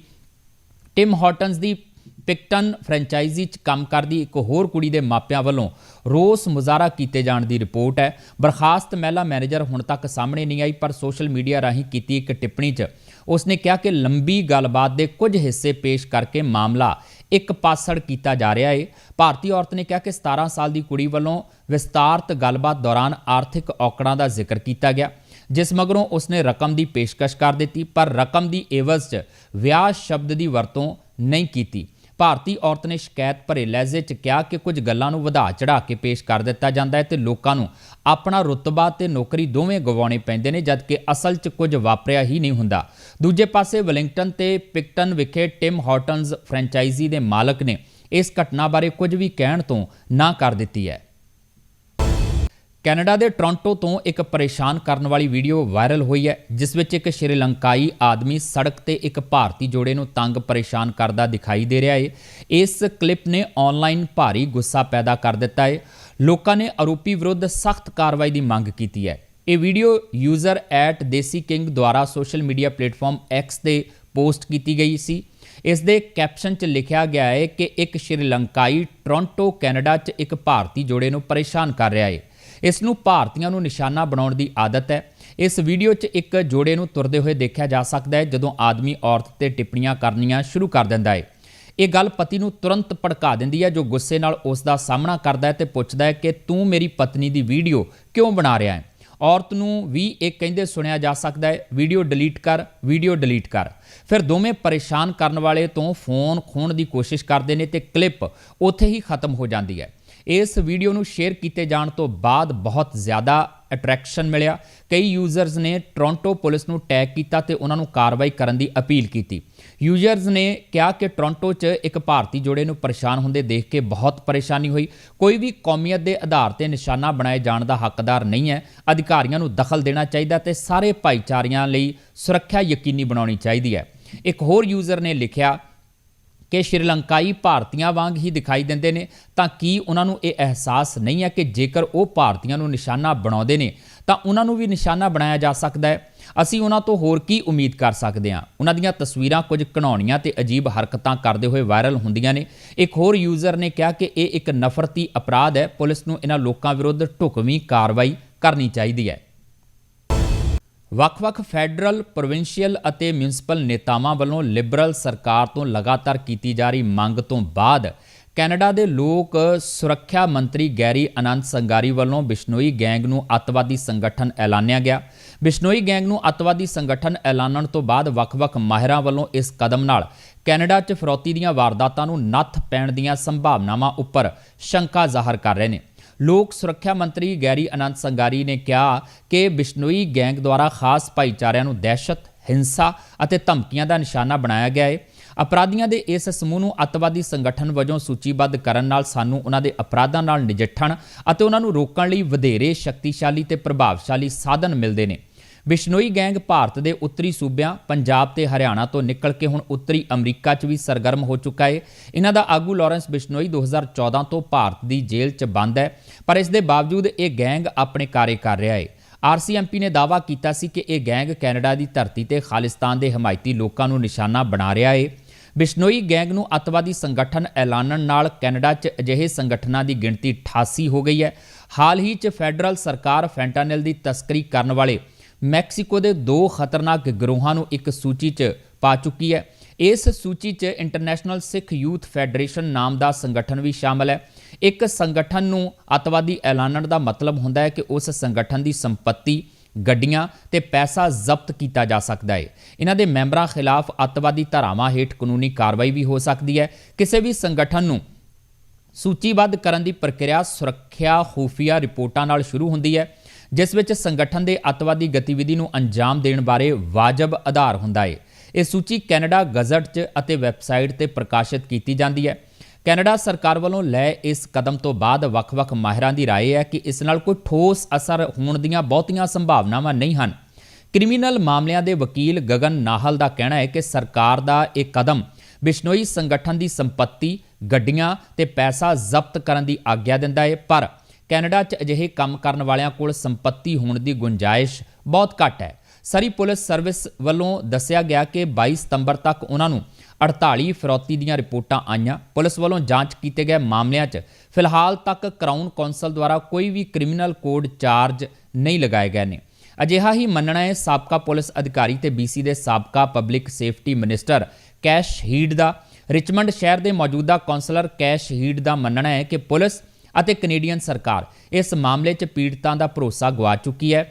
ਟਿਮ ਹਾਰਟਨਸ ਦੀ ਪਿਕਟਨ ਫਰੈਂਚਾਈਜ਼ੀ 'ਚ ਕੰਮ ਕਰਦੀ ਇੱਕ ਹੋਰ ਕੁੜੀ ਦੇ ਮਾਪਿਆਂ ਵੱਲੋਂ ਰੋਸ ਮੁਜ਼ਾਹਰਾ ਕੀਤੇ ਜਾਣ ਦੀ ਰਿਪੋਰਟ ਹੈ। ਬਰਖਾਸਤ ਮਹਿਲਾ ਮੈਨੇਜਰ ਹੁਣ ਤੱਕ ਸਾਹਮਣੇ ਨਹੀਂ ਆਈ, ਪਰ ਸੋਸ਼ਲ ਮੀਡੀਆ ਰਾਹੀਂ ਕੀਤੀ ਇੱਕ ਟਿੱਪਣੀ 'ਚ ਉਸਨੇ ਕਿਹਾ ਕਿ ਲੰਬੀ ਗੱਲਬਾਤ ਦੇ ਕੁਝ ਹਿੱਸੇ ਪੇਸ਼ ਕਰਕੇ ਮਾਮਲਾ ਇੱਕ ਪਾਸੜ ਕੀਤਾ ਜਾ ਰਿਹਾ ਹੈ ਭਾਰਤੀ ਔਰਤ ਨੇ ਕਿਹਾ ਕਿ 17 ਸਾਲ ਦੀ ਕੁੜੀ ਵੱਲੋਂ ਵਿਸਤਾਰਤ ਗੱਲਬਾਤ ਦੌਰਾਨ ਆਰਥਿਕ ਔਕੜਾਂ ਦਾ ਜ਼ਿਕਰ ਕੀਤਾ ਗਿਆ, ਜਿਸ ਮਗਰੋਂ ਉਸਨੇ ਰਕਮ ਦੀ ਪੇਸ਼ਕਸ਼ ਕਰ ਦਿੱਤੀ, ਪਰ ਰਕਮ ਦੀ ਏਵਜ਼ 'ਚ ਵਿਆਹ ਸ਼ਬਦ ਦੀ ਵਰਤੋਂ ਨਹੀਂ ਕੀਤੀ। ਭਾਰਤੀ ਔਰਤ ਨੇ ਸ਼ਿਕਾਇਤ ਭਰੇ ਲਹਿਜ਼ੇ 'ਚ ਕਿਹਾ ਕਿ ਕੁਝ ਗੱਲਾਂ ਨੂੰ ਵਧਾ ਚੜਾ ਕੇ ਪੇਸ਼ ਕਰ ਦਿੱਤਾ ਜਾਂਦਾ ਹੈ ਤੇ ਲੋਕਾਂ ਨੂੰ ਆਪਣਾ ਰੁਤਬਾ ਤੇ ਨੌਕਰੀ ਦੋਵੇਂ ਗਵਾਉਣੇ ਪੈਂਦੇ ਨੇ, ਜਦਕਿ ਅਸਲ 'ਚ ਕੁਝ ਵਾਪਰਿਆ ਹੀ ਨਹੀਂ ਹੁੰਦਾ। ਦੂਜੇ ਪਾਸੇ ਵਲਿੰਗਟਨ ਤੇ ਪਿਕਟਨ ਵਿਖੇ ਟਿਮ ਹਾਰਟਨਸ ਫਰੈਂਚਾਈਜ਼ੀ ਦੇ ਮਾਲਕ ਨੇ ਇਸ ਘਟਨਾ ਬਾਰੇ ਕੁਝ ਵੀ ਕਹਿਣ ਤੋਂ ਨਾ ਕਰ ਦਿੱਤੀ ਹੈ। ਕੈਨੇਡਾ ਦੇ ਟੋਰਾਂਟੋ ਤੋਂ ਇੱਕ ਪਰੇਸ਼ਾਨ ਕਰਨ ਵਾਲੀ ਵੀਡੀਓ ਵਾਇਰਲ ਹੋਈ ਹੈ, ਜਿਸ ਵਿੱਚ ਇੱਕ ਸ਼੍ਰੀਲੰਕਾਈ ਆਦਮੀ ਸੜਕ ਤੇ ਇੱਕ ਭਾਰਤੀ ਜੋੜੇ ਨੂੰ ਤੰਗ ਪਰੇਸ਼ਾਨ ਕਰਦਾ ਦਿਖਾਈ ਦੇ ਰਿਹਾ ਹੈ। ਇਸ ਕਲਿੱਪ ਨੇ ਆਨਲਾਈਨ ਭਾਰੀ ਗੁੱਸਾ ਪੈਦਾ ਕਰ ਦਿੱਤਾ ਹੈ। ਲੋਕਾਂ ਨੇ ਆਰੋਪੀ ਵਿਰੁੱਧ ਸਖਤ ਕਾਰਵਾਈ ਦੀ ਮੰਗ ਕੀਤੀ ਹੈ। ਇਹ ਵੀਡੀਓ ਯੂਜ਼ਰ @ਦੇਸੀ ਕਿੰਗ ਦੁਆਰਾ ਸੋਸ਼ਲ ਮੀਡੀਆ ਪਲੇਟਫਾਰਮ X ਤੇ ਪੋਸਟ ਕੀਤੀ ਗਈ ਸੀ। ਇਸ ਦੇ ਕੈਪਸ਼ਨ 'ਚ ਲਿਖਿਆ ਗਿਆ ਹੈ ਕਿ ਇੱਕ ਸ਼੍ਰੀਲੰਕਾਈ ਟੋਰਾਂਟੋ, ਕੈਨੇਡਾ 'ਚ ਇੱਕ ਭਾਰਤੀ ਜੋੜੇ ਨੂੰ ਪਰੇਸ਼ਾਨ ਕਰ ਰਿਹਾ ਹੈ। ਇਸ ਨੂੰ ਭਾਰਤੀਆਂ ਨੂੰ ਨਿਸ਼ਾਨਾ ਬਣਾਉਣ ਦੀ ਆਦਤ ਹੈ। ਇਸ ਵੀਡੀਓ 'ਚ ਇੱਕ ਜੋੜੇ ਨੂੰ ਤੁਰਦੇ ਹੋਏ ਦੇਖਿਆ ਜਾ ਸਕਦਾ ਹੈ, ਜਦੋਂ ਆਦਮੀ ਔਰਤ ਤੇ ਟਿੱਪਣੀਆਂ ਕਰਨੀਆਂ ਸ਼ੁਰੂ ਕਰ ਦਿੰਦਾ ਹੈ। ਇਹ ਗੱਲ ਪਤੀ ਨੂੰ ਤੁਰੰਤ ਭੜਕਾ ਦਿੰਦੀ ਹੈ, ਜੋ ਗੁੱਸੇ ਨਾਲ ਉਸ ਦਾ ਸਾਹਮਣਾ ਕਰਦਾ ਹੈ ਤੇ ਪੁੱਛਦਾ ਹੈ ਕਿ ਤੂੰ ਮੇਰੀ ਪਤਨੀ ਦੀ ਵੀਡੀਓ ਕਿਉਂ ਬਣਾ ਰਿਹਾ ਹੈ? ਔਰਤ ਨੂੰ ਵੀ ਇਹ ਕਹਿੰਦੇ ਸੁਣਿਆ ਜਾ ਸਕਦਾ ਹੈ, ਵੀਡੀਓ ਡਿਲੀਟ ਕਰ, ਵੀਡੀਓ ਡਿਲੀਟ ਕਰ। ਫਿਰ ਦੋਵੇਂ ਪਰੇਸ਼ਾਨ ਕਰਨ ਵਾਲੇ ਤੋਂ ਫੋਨ ਖੋਣ ਦੀ ਕੋਸ਼ਿਸ਼ ਕਰਦੇ ਨੇ ਤੇ ਕਲਿੱਪ ਉੱਥੇ ਹੀ ਖਤਮ ਹੋ ਜਾਂਦੀ ਹੈ। ਇਸ ਵੀਡੀਓ ਨੂੰ ਸ਼ੇਅਰ ਕੀਤੇ ਜਾਣ ਤੋਂ ਬਾਅਦ ਬਹੁਤ ਜ਼ਿਆਦਾ ਅਟਰੈਕਸ਼ਨ ਮਿਲਿਆ। ਕਈ ਯੂਜ਼ਰਸ ਨੇ ਟੋਰਾਂਟੋ ਪੁਲਿਸ ਨੂੰ ਟੈਗ ਕੀਤਾ ਤੇ ਉਹਨਾਂ ਨੂੰ ਕਾਰਵਾਈ ਕਰਨ ਦੀ ਅਪੀਲ ਕੀਤੀ। ਯੂਜ਼ਰਸ ਨੇ ਕਿਹਾ ਕਿ ਟੋਰਾਂਟੋ 'ਚ ਇੱਕ ਭਾਰਤੀ ਜੋੜੇ ਨੂੰ ਪਰੇਸ਼ਾਨ ਹੁੰਦੇ ਦੇਖ ਕੇ ਬਹੁਤ ਪਰੇਸ਼ਾਨੀ ਹੋਈ। ਕੋਈ ਵੀ ਕੌਮੀਅਤ ਦੇ ਆਧਾਰ ਤੇ ਨਿਸ਼ਾਨਾ ਬਣਾਏ ਜਾਣ ਦਾ ਹੱਕਦਾਰ ਨਹੀਂ ਹੈ। ਅਧਿਕਾਰੀਆਂ ਨੂੰ ਦਖਲ ਦੇਣਾ ਚਾਹੀਦਾ ਤੇ ਸਾਰੇ ਭਾਈਚਾਰਿਆਂ ਲਈ ਸੁਰੱਖਿਆ ਯਕੀਨੀ ਬਣਾਉਣੀ ਚਾਹੀਦੀ ਹੈ। ਇੱਕ ਹੋਰ ਯੂਜ਼ਰ ਨੇ ਲਿਖਿਆ ਕਿ ਸ਼੍ਰੀਲੰਕਾਈ ਭਾਰਤੀਆਂ ਵਾਂਗ ਹੀ ਦਿਖਾਈ ਦਿੰਦੇ ਨੇ, ਤਾਂ ਕੀ ਉਹਨਾਂ ਨੂੰ ਇਹ ਅਹਿਸਾਸ ਨਹੀਂ ਹੈ ਕਿ ਜੇਕਰ ਉਹ ਭਾਰਤੀਆਂ ਨੂੰ ਨਿਸ਼ਾਨਾ ਬਣਾਉਂਦੇ ਨੇ, ਤਾਂ ਉਹਨਾਂ ਨੂੰ ਵੀ ਨਿਸ਼ਾਨਾ ਬਣਾਇਆ ਜਾ ਸਕਦਾ ਹੈ? ਅਸੀਂ ਉਹਨਾਂ ਤੋਂ ਹੋਰ ਕੀ ਉਮੀਦ ਕਰ ਸਕਦੇ ਹਾਂ? ਉਹਨਾਂ ਦੀਆਂ ਤਸਵੀਰਾਂ ਕੁਝ ਘਣਾਉਣੀਆਂ ਤੇ ਅਜੀਬ ਹਰਕਤਾਂ ਕਰਦੇ ਹੋਏ ਵਾਇਰਲ ਹੁੰਦੀਆਂ ਨੇ। ਇੱਕ ਹੋਰ ਯੂਜ਼ਰ ਨੇ ਕਿਹਾ ਕਿ ਇਹ ਇੱਕ ਨਫ਼ਰਤੀ ਅਪਰਾਧ ਹੈ। ਪੁਲਿਸ ਨੂੰ ਇਹਨਾਂ ਲੋਕਾਂ ਵਿਰੁੱਧ ਢੁਕਵੀਂ ਕਾਰਵਾਈ ਕਰਨੀ ਚਾਹੀਦੀ ਹੈ। ਵੱਖ-ਵੱਖ ਫੈਡਰਲ, ਪ੍ਰੋਵਿੰਸ਼ੀਅਲ ਅਤੇ ਮਿਊਨਿਸਪਲ ਨੇਤਾਵਾਂ ਵੱਲੋਂ ਲਿਬਰਲ ਸਰਕਾਰ ਤੋਂ ਲਗਾਤਾਰ ਕੀਤੀ ਜਾ ਰਹੀ ਮੰਗ ਤੋਂ ਬਾਅਦ ਕੈਨੇਡਾ ਦੇ ਲੋਕ ਸੁਰੱਖਿਆ ਮੰਤਰੀ ਗੈਰੀ ਅਨੰਤ ਸੰਗਾਰੀ ਵੱਲੋਂ ਬਿਸ਼ਨੋਈ ਗੈਂਗ ਨੂੰ ਅੱਤਵਾਦੀ ਸੰਗਠਨ ਐਲਾਨਿਆ ਗਿਆ। ਬਿਸ਼ਨੋਈ ਗੈਂਗ ਨੂੰ ਅੱਤਵਾਦੀ ਸੰਗਠਨ ਐਲਾਨਣ ਤੋਂ ਬਾਅਦ ਵੱਖ-ਵੱਖ ਮਾਹਿਰਾਂ ਵੱਲੋਂ ਇਸ ਕਦਮ ਨਾਲ ਕੈਨੇਡਾ 'ਚ ਫਰੌਤੀ ਦੀਆਂ ਵਾਰਦਾਤਾਂ ਨੂੰ ਨੱਥ ਪੈਣ ਦੀਆਂ ਸੰਭਾਵਨਾਵਾਂ ਉੱਪਰ ਸ਼ੰਕਾ ਜ਼ਾਹਰ ਕਰ ਰਹੇ ਨੇ। ਲੋਕ ਸੁਰੱਖਿਆ ਮੰਤਰੀ ਗੈਰੀ ਅਨੰਤ ਸੰਗਾਰੀ ਨੇ ਕਿਹਾ ਕਿ ਬਿਸ਼ਨੋਈ ਗੈਂਗ ਦੁਆਰਾ ਖਾਸ ਭਾਈਚਾਰਿਆਂ ਨੂੰ ਦਹਿਸ਼ਤ, ਹਿੰਸਾ ਅਤੇ ਧਮਕੀਆਂ ਦਾ ਨਿਸ਼ਾਨਾ ਬਣਾਇਆ ਗਿਆ ਹੈ ਅਪਰਾਧੀਆਂ ਦੇ ਇਸ ਸਮੂਹ ਨੂੰ ਅੱਤਵਾਦੀ ਸੰਗਠਨ ਵਜੋਂ ਸੂਚੀਬੱਧ ਕਰਨ ਨਾਲ ਸਾਨੂੰ ਉਹਨਾਂ ਦੇ ਅਪਰਾਧਾਂ ਨਾਲ ਨਜਿੱਠਣ ਅਤੇ ਉਹਨਾਂ ਨੂੰ ਰੋਕਣ ਲਈ ਵਧੇਰੇ ਸ਼ਕਤੀਸ਼ਾਲੀ ਤੇ ਪ੍ਰਭਾਵਸ਼ਾਲੀ ਸਾਧਨ ਮਿਲਦੇ ਨੇ। ਬਿਸ਼ਨੋਈ ਗੈਂਗ ਭਾਰਤ ਦੇ ਉੱਤਰੀ ਸੂਬਿਆਂ ਪੰਜਾਬ ਤੇ ਹਰਿਆਣਾ ਤੋਂ ਨਿਕਲ ਕੇ ਹੁਣ ਉੱਤਰੀ ਅਮਰੀਕਾ 'ਚ ਵੀ ਸਰਗਰਮ ਹੋ ਚੁੱਕਾ ਹੈ ਇਹਨਾਂ ਦਾ ਆਗੂ ਲਾਰੈਂਸ ਬਿਸ਼ਨੋਈ 2014 ਤੋਂ ਭਾਰਤ ਦੀ ਜੇਲ੍ਹ 'ਚ ਬੰਦ ਹੈ, ਪਰ ਇਸ ਦੇ ਬਾਵਜੂਦ ਇਹ ਗੈਂਗ ਆਪਣੇ ਕਾਰੇ ਕਰ ਰਿਹਾ ਹੈ ਆਰਸੀਐਮਪੀ ਨੇ ਦਾਅਵਾ ਕੀਤਾ ਸੀ ਕਿ ਇਹ ਗੈਂਗ ਕੈਨੇਡਾ ਦੀ ਧਰਤੀ ਤੇ ਖਾਲਿਸਤਾਨ ਦੇ ਹਮਾਇਤੀ ਲੋਕਾਂ ਨੂੰ ਨਿਸ਼ਾਨਾ ਬਣਾ ਰਿਹਾ ਹੈ ਬਿਸ਼ਨੋਈ ਗੈਂਗ ਨੂੰ ਅੱਤਵਾਦੀ ਸੰਗਠਨ ਐਲਾਨਣ ਨਾਲ ਕੈਨੇਡਾ 'ਚ ਅਜਿਹੇ ਸੰਗਠਨਾਂ ਦੀ ਗਿਣਤੀ 88 ਹੋ ਗਈ ਹੈ। ਹਾਲ ਹੀ 'ਚ ਫੈਡਰਲ ਸਰਕਾਰ ਫੈਂਟਾਨਿਲ ਦੀ ਤਸਕਰੀ ਕਰਨ ਵਾਲੇ ਮੈਕਸੀਕੋ ਦੇ ਦੋ ਖਤਰਨਾਕ ਗਿਰੋਹਾਂ ਨੂੰ ਇੱਕ ਸੂਚੀ 'ਚ ਪਾ ਚੁੱਕੀ ਹੈ। ਇਸ ਸੂਚੀ 'ਚ ਇੰਟਰਨੈਸ਼ਨਲ ਸਿੱਖ ਯੂਥ ਫੈਡਰੇਸ਼ਨ ਨਾਮ ਦਾ ਸੰਗਠਨ ਵੀ ਸ਼ਾਮਲ ਹੈ। ਇੱਕ ਸੰਗਠਨ ਨੂੰ ਅੱਤਵਾਦੀ ਐਲਾਨਣ ਦਾ ਮਤਲਬ ਹੁੰਦਾ ਹੈ ਕਿ ਉਸ ਸੰਗਠਨ ਦੀ ਸੰਪਤੀ, ਗੱਡੀਆਂ ਤੇ ਪੈਸਾ ਜ਼ਬਤ ਕੀਤਾ ਜਾ ਸਕਦਾ ਹੈ। ਇਹਨਾਂ ਦੇ ਮੈਂਬਰਾਂ ਖਿਲਾਫ ਅੱਤਵਾਦੀ ਧਾਰਾਵਾਂ ਹੇਠ ਕਾਨੂੰਨੀ ਕਾਰਵਾਈ ਵੀ ਹੋ ਸਕਦੀ ਹੈ। ਕਿਸੇ ਵੀ ਸੰਗਠਨ ਨੂੰ ਸੂਚੀਬੱਧ ਕਰਨ ਦੀ ਪ੍ਰਕਿਰਿਆ ਸੁਰੱਖਿਆ ਖੂਫੀਆ ਰਿਪੋਰਟਾਂ ਨਾਲ ਸ਼ੁਰੂ ਹੁੰਦੀ ਹੈ। ਜਿਸ ਵਿੱਚ ਸੰਗਠਨ ਦੇ ਅੱਤਵਾਦੀ ਗਤੀਵਿਧੀ ਨੂੰ ਅੰਜਾਮ ਦੇਣ ਬਾਰੇ ਵਾਜਬ ਆਧਾਰ ਹੁੰਦਾ ਹੈ ਇਹ ਸੂਚੀ ਕੈਨੇਡਾ ਗਜ਼ਟ 'ਚ ਅਤੇ ਵੈਬਸਾਈਟ ਤੇ ਪ੍ਰਕਾਸ਼ਿਤ ਕੀਤੀ ਜਾਂਦੀ ਹੈ ਕੈਨੇਡਾ ਸਰਕਾਰ ਵੱਲੋਂ ਲੈ ਇਸ ਕਦਮ ਤੋਂ ਬਾਅਦ ਵੱਖ-ਵੱਖ ਮਾਹਿਰਾਂ ਦੀ رائے ਹੈ ਕਿ ਇਸ ਨਾਲ ਕੋਈ ਠੋਸ ਅਸਰ ਹੋਣ ਦੀਆਂ ਬਹੁਤੀਆਂ ਸੰਭਾਵਨਾਵਾਂ ਨਹੀਂ ਹਨ ਕ੍ਰਿਮੀਨਲ ਮਾਮਲਿਆਂ ਦੇ ਵਕੀਲ ਗਗਨ ਨਾਹਲ ਦਾ ਕਹਿਣਾ ਹੈ ਕਿ ਸਰਕਾਰ ਦਾ ਇਹ ਕਦਮ ਬਿਸ਼ਨੋਈ ਸੰਗਠਨ ਦੀ ਸੰਪਤੀ ਗੱਡੀਆਂ ਤੇ ਪੈਸਾ ਜ਼ਬਤ ਕਰਨ ਦੀ ਆਗਿਆ ਦਿੰਦਾ ਹੈ ਪਰ ਕੈਨੇਡਾ 'ਚ ਅਜਿਹੇ ਕੰਮ ਕਰਨ ਵਾਲਿਆਂ ਕੋਲ ਸੰਪਤੀ ਹੋਣ ਦੀ ਗੁੰਜਾਇਸ਼ ਬਹੁਤ ਘੱਟ ਹੈ। ਸਰੀ ਪੁਲਿਸ ਸਰਵਿਸ ਵੱਲੋਂ ਦੱਸਿਆ ਗਿਆ ਕਿ 22 ਸਤੰਬਰ ਤੱਕ ਉਹਨਾਂ ਨੂੰ 48 ਫਿਰੌਤੀ ਦੀਆਂ ਰਿਪੋਰਟਾਂ ਆਈਆਂ। ਪੁਲਿਸ ਵੱਲੋਂ ਜਾਂਚ ਕੀਤੇ ਗਏ ਮਾਮਲਿਆਂ 'ਚ ਫਿਲਹਾਲ ਤੱਕ ਕਰਾਊਨ ਕੌਂਸਲ ਦੁਆਰਾ ਕੋਈ ਵੀ ਕ੍ਰਿਮੀਨਲ ਕੋਡ ਚਾਰਜ ਨਹੀਂ ਲਗਾਏ ਗਏ ਨੇ। ਅਜਿਹਾ ਹੀ ਮੰਨਣਾ ਹੈ ਸਾਬਕਾ ਪੁਲਿਸ ਅਧਿਕਾਰੀ ਤੇ ਬੀਸੀ ਦੇ ਸਾਬਕਾ public safety minister Kash Heed ਦਾ। ਰਿਚਮੰਡ ਸ਼ਹਿਰ ਦੇ ਮੌਜੂਦਾ ਕੌਂਸਲਰ ਕੈਸ਼ ਹੀਡ ਦਾ ਮੰਨਣਾ ਹੈ ਕਿ ਪੁਲਿਸ ਅਤੇ ਕੈਨੇਡੀਅਨ ਸਰਕਾਰ ਇਸ ਮਾਮਲੇ 'ਚ ਪੀੜਤਾਂ ਦਾ ਭਰੋਸਾ ਗਵਾ ਚੁੱਕੀ ਹੈ।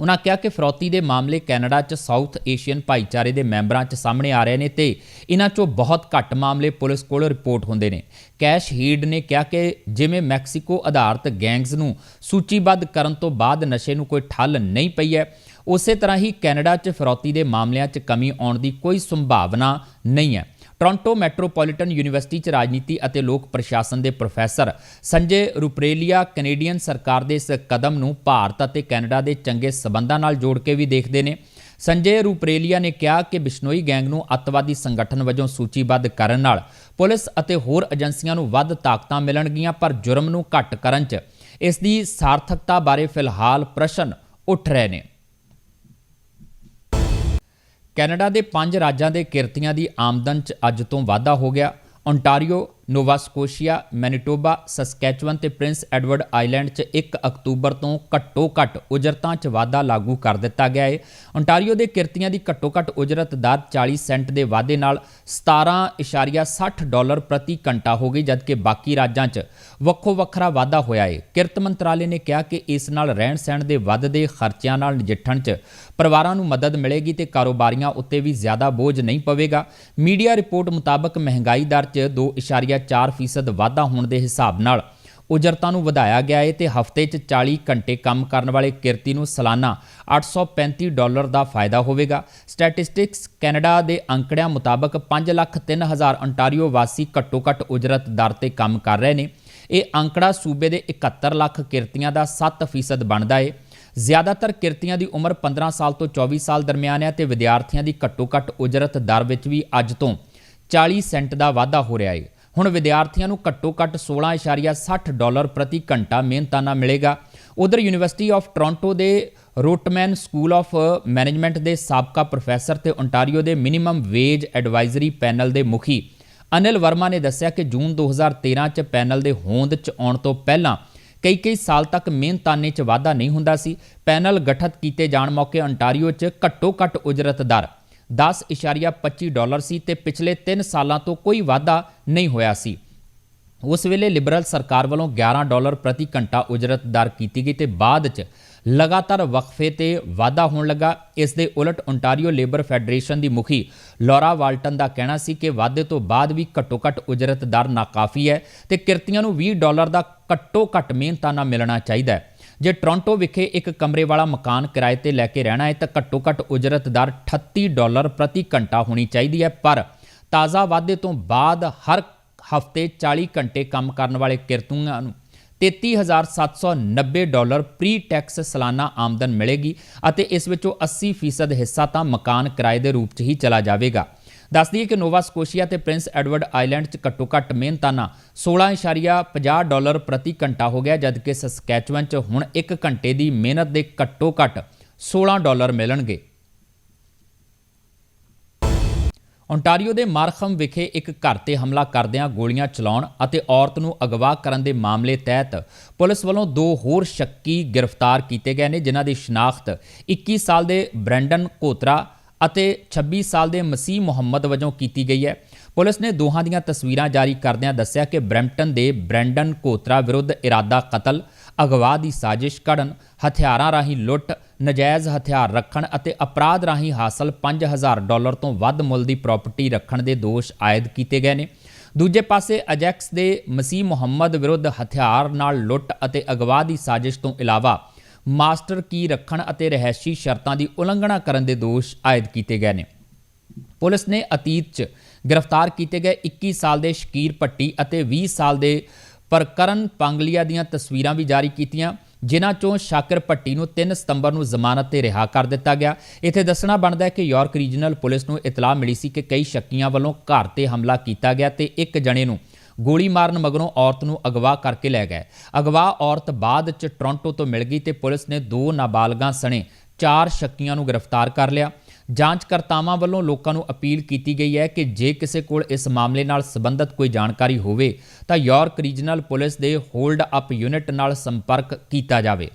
ਉਹਨਾਂ ਕਿਹਾ ਕਿ ਫਰੌਤੀ ਦੇ ਮਾਮਲੇ ਕੈਨੇਡਾ 'ਚ ਸਾਊਥ ਏਸ਼ੀਅਨ ਭਾਈਚਾਰੇ ਦੇ ਮੈਂਬਰਾਂ 'ਚ ਸਾਹਮਣੇ ਆ ਰਹੇ ਨੇ ਤੇ ਇਹਨਾਂ 'ਚੋਂ ਬਹੁਤ ਘੱਟ ਮਾਮਲੇ ਪੁਲਿਸ ਕੋਲ ਰਿਪੋਰਟ ਹੁੰਦੇ ਨੇ। ਕੈਸ਼ ਹੀਡ ਨੇ ਕਿਹਾ ਕਿ ਜਿਵੇਂ ਮੈਕਸੀਕੋ ਆਧਾਰਿਤ ਗੈਂਗਸ ਨੂੰ ਸੂਚੀਬੱਧ ਕਰਨ ਤੋਂ ਬਾਅਦ ਨਸ਼ੇ ਨੂੰ ਕੋਈ ਠੱਲ ਨਹੀਂ ਪਈ ਹੈ, ਉਸੇ ਤਰ੍ਹਾਂ ਹੀ ਕੈਨੇਡਾ 'ਚ ਫਰੌਤੀ ਦੇ ਮਾਮਲਿਆਂ 'ਚ ਕਮੀ ਆਉਣ ਦੀ ਕੋਈ ਸੰਭਾਵਨਾ ਨਹੀਂ ਹੈ। ਟੋਰਾਂਟੋ ਮੈਟਰੋਪੋਲੀਟਨ ਯੂਨੀਵਰਸਿਟੀ 'ਚ ਰਾਜਨੀਤੀ ਅਤੇ ਲੋਕ ਪ੍ਰਸ਼ਾਸਨ ਦੇ ਪ੍ਰੋਫੈਸਰ ਸੰਜੇ ਰੂਪਰੇਲੀਆ ਕੈਨੇਡੀਅਨ ਸਰਕਾਰ ਦੇ ਇਸ ਕਦਮ ਨੂੰ ਭਾਰਤ ਅਤੇ ਕੈਨੇਡਾ ਦੇ ਚੰਗੇ ਸਬੰਧਾਂ ਨਾਲ ਜੋੜ ਕੇ ਵੀ ਦੇਖਦੇ ਨੇ। ਸੰਜੇ ਰੂਪਰੇਲੀਆ ਨੇ ਕਿਹਾ ਕਿ ਬਿਸ਼ਨੋਈ ਗੈਂਗ ਨੂੰ ਅੱਤਵਾਦੀ ਸੰਗਠਨ ਵਜੋਂ ਸੂਚੀਬੱਧ ਕਰਨ ਨਾਲ ਪੁਲਿਸ ਅਤੇ ਹੋਰ ਏਜੰਸੀਆਂ ਨੂੰ ਵੱਧ ਤਾਕਤਾਂ ਮਿਲਣਗੀਆਂ, ਪਰ ਜੁਰਮ ਨੂੰ ਘੱਟ ਕਰਨ 'ਚ ਇਸ ਦੀ ਸਾਰਥਕਤਾ ਬਾਰੇ ਫਿਲਹਾਲ ਪ੍ਰਸ਼ਨ ਉੱਠ ਰਹੇ ਨੇ। ਕੈਨੇਡਾ ਦੇ ਪੰਜ ਰਾਜਾਂ ਦੇ ਕਿਰਤੀਆਂ ਦੀ ਆਮਦਨ 'ਚ ਅੱਜ ਤੋਂ ਵਾਧਾ ਹੋ ਗਿਆ। Ontario Nova Scotia, Manitoba, Saskatchewan ਤੇ ਪ੍ਰਿੰਸ ਐਡਵਰਡ ਆਈਲੈਂਡ 'ਚ 1 ਅਕਤੂਬਰ ਤੋਂ ਘੱਟੋ-ਘੱਟ ਉਜਰਤਾਂ 'ਚ ਵਾਧਾ ਲਾਗੂ ਕਰ ਦਿੱਤਾ ਗਿਆ ਹੈ ਓਨਟਾਰੀਓ ਦੇ ਕਿਰਤੀਆਂ ਦੀ ਘੱਟੋ-ਘੱਟ ਉਜਰਤ ਦਰ 40 ਸੈਂਟ ਦੇ ਵਾਧੇ ਨਾਲ 17.60 ਡਾਲਰ ਪ੍ਰਤੀ ਘੰਟਾ ਹੋ ਗਈ, ਜਦਕਿ ਬਾਕੀ ਰਾਜਾਂ 'ਚ ਵੱਖੋ ਵੱਖਰਾ ਵਾਧਾ ਹੋਇਆ ਹੈ ਕਿਰਤ ਮੰਤਰਾਲੇ ਨੇ ਕਿਹਾ ਕਿ ਇਸ ਨਾਲ ਰਹਿਣ ਸਹਿਣ ਦੇ ਵੱਧਦੇ ਖਰਚਿਆਂ ਨਾਲ ਨਜਿੱਠਣ 'ਚ ਪਰਿਵਾਰਾਂ ਨੂੰ ਮਦਦ ਮਿਲੇਗੀ ਤੇ ਕਾਰੋਬਾਰੀਆਂ ਉੱਤੇ ਵੀ ਜ਼ਿਆਦਾ ਬੋਝ ਨਹੀਂ ਪਵੇਗਾ। ਮੀਡੀਆ ਰਿਪੋਰਟ ਮੁਤਾਬਕ ਮਹਿੰਗਾਈ ਦਰ 'ਚ 2.4% ਵਾਧਾ ਹੋਣ ਦੇ ਹਿਸਾਬ ਨਾਲ ਉਜਰਤਾਂ ਨੂੰ ਵਧਾਇਆ ਗਿਆ ਹੈ ਤੇ ਹਫ਼ਤੇ 'ਚ 40 ਘੰਟੇ ਕੰਮ ਕਰਨ ਵਾਲੇ ਕਿਰਤੀ ਨੂੰ ਸਾਲਾਨਾ 835 ਡਾਲਰ ਦਾ ਫਾਇਦਾ ਹੋਵੇਗਾ। ਸਟੈਟਿਸਟਿਕਸ ਕੈਨੇਡਾ ਦੇ ਅੰਕੜਿਆਂ ਮੁਤਾਬਕ 5 ਲੱਖ 3000 ਅੰਟਾਰੀਓ ਵਾਸੀ ਘੱਟੋ-ਘੱਟ ਉਜਰਤ ਦਰ ਤੇ ਕੰਮ ਕਰ ਰਹੇ ਨੇ। ਇਹ ਅੰਕੜਾ ਸੂਬੇ ਦੇ 71 ਲੱਖ ਕਿਰਤੀਆਂ ਦਾ 7% ਬਣਦਾ ਹੈ ਜ਼ਿਆਦਾਤਰ ਕਿਰਤੀਆਂ ਦੀ ਉਮਰ 15 ਸਾਲ ਤੋਂ 24 ਸਾਲ ਦਰਮਿਆਨ ਹੈ ਤੇ ਵਿਦਿਆਰਥੀਆਂ ਦੀ ਘੱਟੋ-ਘੱਟ ਉਜਰਤ ਦਰ ਵਿੱਚ ਵੀ ਅੱਜ ਤੋਂ 40 ਸੈਂਟ ਦਾ ਵਾਧਾ ਹੋ ਰਿਹਾ ਹੈ ਹੁਣ ਵਿਦਿਆਰਥੀਆਂ ਨੂੰ ਘੱਟੋ-ਘੱਟ 16.60 ਡਾਲਰ ਪ੍ਰਤੀ ਘੰਟਾ ਮਿਹਨਤਾਨਾ ਮਿਲੇਗਾ। ਉਧਰ ਯੂਨੀਵਰਸਿਟੀ ਆਫ ਟੋਰਾਂਟੋ ਦੇ ਰੋਟਮੈਨ ਸਕੂਲ ਆਫ ਮੈਨੇਜਮੈਂਟ ਦੇ ਸਾਬਕਾ ਪ੍ਰੋਫੈਸਰ ਤੇ ਓਨਟਾਰੀਓ ਦੇ ਮਿਨੀਮਮ ਵੇਜ ਐਡਵਾਈਜ਼ਰੀ ਪੈਨਲ ਦੇ ਮੁਖੀ ਅਨਿਲ ਵਰਮਾ ਨੇ ਦੱਸਿਆ ਕਿ ਜੂਨ 2013 ਚ ਪੈਨਲ ਦੇ ਹੋਂਦ ਚ ਆਉਣ ਤੋਂ ਪਹਿਲਾਂ ਕਈ ਕਈ ਸਾਲ ਤੱਕ ਮਿਹਨਤਾਨੇ 'ਚ ਵਾਧਾ ਨਹੀਂ ਹੁੰਦਾ ਸੀ। ਪੈਨਲ ਗਠਿਤ ਕੀਤੇ ਜਾਣ ਮੌਕੇ ਓਨਟਾਰੀਓ 'ਚ ਘੱਟੋ-ਘੱਟ ਉਜਰਤ ਦਰ 10.25 ਡਾਲਰ ਸੀ ਤੇ ਪਿਛਲੇ 3 ਸਾਲਾਂ ਤੋਂ ਕੋਈ ਵਾਧਾ ਨਹੀਂ ਹੋਇਆ ਸੀ। ਉਸ ਵੇਲੇ ਲਿਬਰਲ ਸਰਕਾਰ ਵੱਲੋਂ 11 ਡਾਲਰ ਪ੍ਰਤੀ ਘੰਟਾ ਉਜਰਤ ਦਰ ਕੀਤੀ ਗਈ ਤੇ ਬਾਅਦ 'ਚ ਲਗਾਤਾਰ ਵਕਫੇ ਤੇ ਵਾਧਾ ਹੋਣ ਲੱਗਾ। ਇਸ ਦੇ ਉਲਟ ਓਨਟਾਰੀਓ ਲੇਬਰ ਫੈਡਰੇਸ਼ਨ ਦੀ ਮੁਖੀ ਲੌਰਾ ਵਾਲਟਨ ਦਾ ਕਹਿਣਾ ਸੀ ਕਿ ਵਾਧੇ ਤੋਂ ਬਾਅਦ ਵੀ ਘੱਟੋ-ਘੱਟ ਉਜਰਤ ਦਰ ਨਾਕਾਫੀ ਹੈ ਤੇ ਕਿਰਤੀਆਂ ਨੂੰ 20 ਡਾਲਰ ਦਾ ਘੱਟੋ-ਘੱਟ ਮਿਹਨਤਾਨਾ ਮਿਲਣਾ ਚਾਹੀਦਾ ਹੈ। ਜੇ ਟੋਰਾਂਟੋ ਵਿਖੇ ਇੱਕ ਕਮਰੇ ਵਾਲਾ ਮਕਾਨ ਕਿਰਾਏ ਤੇ ਲੈ ਕੇ ਰਹਿਣਾ ਹੈ, ਤਾਂ ਘੱਟੋ-ਘੱਟ ਉਜਰਤ ਦਰ 38 ਡਾਲਰ ਪ੍ਰਤੀ ਘੰਟਾ ਹੋਣੀ ਚਾਹੀਦੀ ਹੈ। ਪਰ ਤਾਜ਼ਾ ਵਾਧੇ ਤੋਂ ਬਾਅਦ ਹਰ ਹਫ਼ਤੇ 40 ਘੰਟੇ ਕੰਮ ਕਰਨ ਵਾਲੇ ਕਿਰਤੂਆਂ ਨੂੰ 33790 ਡਾਲਰ ਪ੍ਰੀ ਟੈਕਸ ਸਾਲਾਨਾ ਆਮਦਨ ਮਿਲੇਗੀ ਅਤੇ ਇਸ ਵਿੱਚੋਂ 80% ਹਿੱਸਾ ਤਾਂ ਮਕਾਨ ਕਿਰਾਏ ਦੇ ਰੂਪ 'ਚ ਹੀ ਚਲਾ ਜਾਵੇਗਾ। ਦੱਸ ਦਈਏ ਕਿ ਨੋਵਾ ਸਕੋਸ਼ੀਆ ਤੇ ਪ੍ਰਿੰਸ ਐਡਵਰਡ ਆਈਲੈਂਡ 'ਚ ਘੱਟੋ-ਘੱਟ ਮਿਹਨਤਾਨਾ 16.50 ਡਾਲਰ ਪ੍ਰਤੀ ਘੰਟਾ ਹੋ ਗਿਆ, ਜਦਕਿ ਸਸਕੈਚੁਅਨ 'ਚ ਹੁਣ 1 ਘੰਟੇ ਦੀ ਮਿਹਨਤ ਦੇ ਘੱਟੋ-ਘੱਟ 16 ਡਾਲਰ ਮਿਲਣਗੇ। ਓਨਟਾਰੀਓ ਦੇ ਮਾਰਖਮ ਵਿਖੇ ਇੱਕ ਘਰ ਤੇ ਹਮਲਾ ਕਰਦਿਆਂ ਗੋਲੀਆਂ ਚਲਾਉਣ ਅਤੇ ਔਰਤ ਨੂੰ ਅਗਵਾ ਕਰਨ ਦੇ ਮਾਮਲੇ ਤਹਿਤ ਪੁਲਿਸ ਵੱਲੋਂ ਦੋ ਹੋਰ ਸ਼ੱਕੀ ਗ੍ਰਿਫਤਾਰ ਕੀਤੇ ਗਏ ਨੇ, ਜਿਨ੍ਹਾਂ ਦੀ ਸ਼ਨਾਖਤ 21 ਸਾਲ ਦੇ ਬ੍ਰੈਂਡਨ ਕੋਤਰਾ ਅਤੇ 26 ਸਾਲ ਦੇ ਮਸੀਹ ਮੁਹੰਮਦ ਵਜੋਂ ਕੀਤੀ ਗਈ ਹੈ। ਪੁਲਿਸ ਨੇ ਦੋਹਾਂ ਦੀਆਂ ਤਸਵੀਰਾਂ ਜਾਰੀ ਕਰਦਿਆਂ ਦੱਸਿਆ ਕਿ ਬ੍ਰੈਂਪਟਨ ਦੇ ਬ੍ਰੈਂਡਨ ਕੋਤਰਾ ਵਿਰੁੱਧ ਇਰਾਦਾ ਕਤਲ ਅਗਵਾ ਦੀ ਸਾਜ਼ਿਸ਼ ਘੜਨ ਹਥਿਆਰਾਂ ਰਾਹੀਂ ਲੁੱਟ, ਨਜਾਇਜ਼ ਹਥਿਆਰ ਰੱਖਣ ਅਤੇ ਅਪਰਾਧ ਰਾਹੀਂ ਹਾਸਲ 5000 ਡਾਲਰ ਤੋਂ ਵੱਧ ਮੁੱਲ ਦੀ ਪ੍ਰਾਪਰਟੀ ਰੱਖਣ ਦੇ ਦੋਸ਼ ਆਇਦ ਕੀਤੇ ਗਏ ਨੇ। ਦੂਜੇ ਪਾਸੇ ਅਜੈਕਸ ਦੇ ਮਸੀਹ ਮੁਹੰਮਦ ਵਿਰੁੱਧ ਹਥਿਆਰ ਨਾਲ ਲੁੱਟ ਅਤੇ ਅਗਵਾ ਦੀ ਸਾਜ਼ਿਸ਼ ਤੋਂ ਇਲਾਵਾ ਮਾਸਟਰ ਕੀ ਰੱਖਣ ਅਤੇ ਰਹਿਸ਼ੀ ਸ਼ਰਤਾਂ ਦੀ ਉਲੰਘਣਾ ਕਰਨ ਦੇ ਦੋਸ਼ ਆਇਦ ਕੀਤੇ ਗਏ ਨੇ। ਪੁਲਿਸ ਨੇ ਅਤੀਤ 'ਚ ਗ੍ਰਿਫਤਾਰ ਕੀਤੇ ਗਏ 21 ਸਾਲ ਦੇ ਸ਼ਕੀਰ ਪੱਟੀ ਅਤੇ 20 ਸਾਲ ਦੇ ਪ੍ਰਕਰਨ ਪੰਗਲੀਆ ਦੀਆਂ ਤਸਵੀਰਾਂ ਵੀ ਜਾਰੀ ਕੀਤੀਆਂ, ਜਿਨ੍ਹਾਂ ਚੋਂ ਸ਼ਾਕਰ ਪੱਟੀ ਨੂੰ 3 ਸਤੰਬਰ ਨੂੰ ਜ਼ਮਾਨਤ ਤੇ ਰਿਹਾ ਕਰ ਦਿੱਤਾ ਗਿਆ। ਇੱਥੇ ਦੱਸਣਾ ਬਣਦਾ ਹੈ ਕਿ ਯੋਰਕ ਰੀਜਨਲ ਪੁਲਿਸ ਨੂੰ ਇਤਲਾਹ ਮਿਲੀ ਸੀ ਕਿ ਕਈ ਸ਼ੱਕੀਆਂ ਵੱਲੋਂ ਘਰ ਤੇ ਹਮਲਾ ਕੀਤਾ ਗਿਆ ਤੇ ਇੱਕ ਜਣੇ ਨੂੰ ਗੋਲੀ ਮਾਰਨ ਮਗਰੋਂ ਔਰਤ ਨੂੰ ਅਗਵਾ ਕਰਕੇ ਲੈ ਗਏ। ਅਗਵਾ ਔਰਤ ਬਾਅਦ ਚ ਟੋਰਾਂਟੋ ਤੋਂ ਮਿਲ ਗਈ ਤੇ ਪੁਲਿਸ ਨੇ ਦੋ ਨਾਬਾਲਗਾਂ ਸਣੇ ਚਾਰ ਸ਼ੱਕੀਆਂ ਨੂੰ ਗ੍ਰਿਫਤਾਰ ਕਰ ਲਿਆ। ਜਾਂਚਕਰਤਾਵਾਂ ਵੱਲੋਂ ਲੋਕਾਂ ਨੂੰ ਅਪੀਲ ਕੀਤੀ ਗਈ ਹੈ ਕਿ ਜੇ ਕਿਸੇ ਕੋਲ ਇਸ ਮਾਮਲੇ ਨਾਲ ਸੰਬੰਧਿਤ ਕੋਈ ਜਾਣਕਾਰੀ ਹੋਵੇ, ਤਾਂ ਯਾਰਕ ਰੀਜਨਲ ਪੁਲਿਸ ਦੇ ਹੋਲਡ ਅਪ ਯੂਨਿਟ ਨਾਲ ਸੰਪਰਕ ਕੀਤਾ ਜਾਵੇ।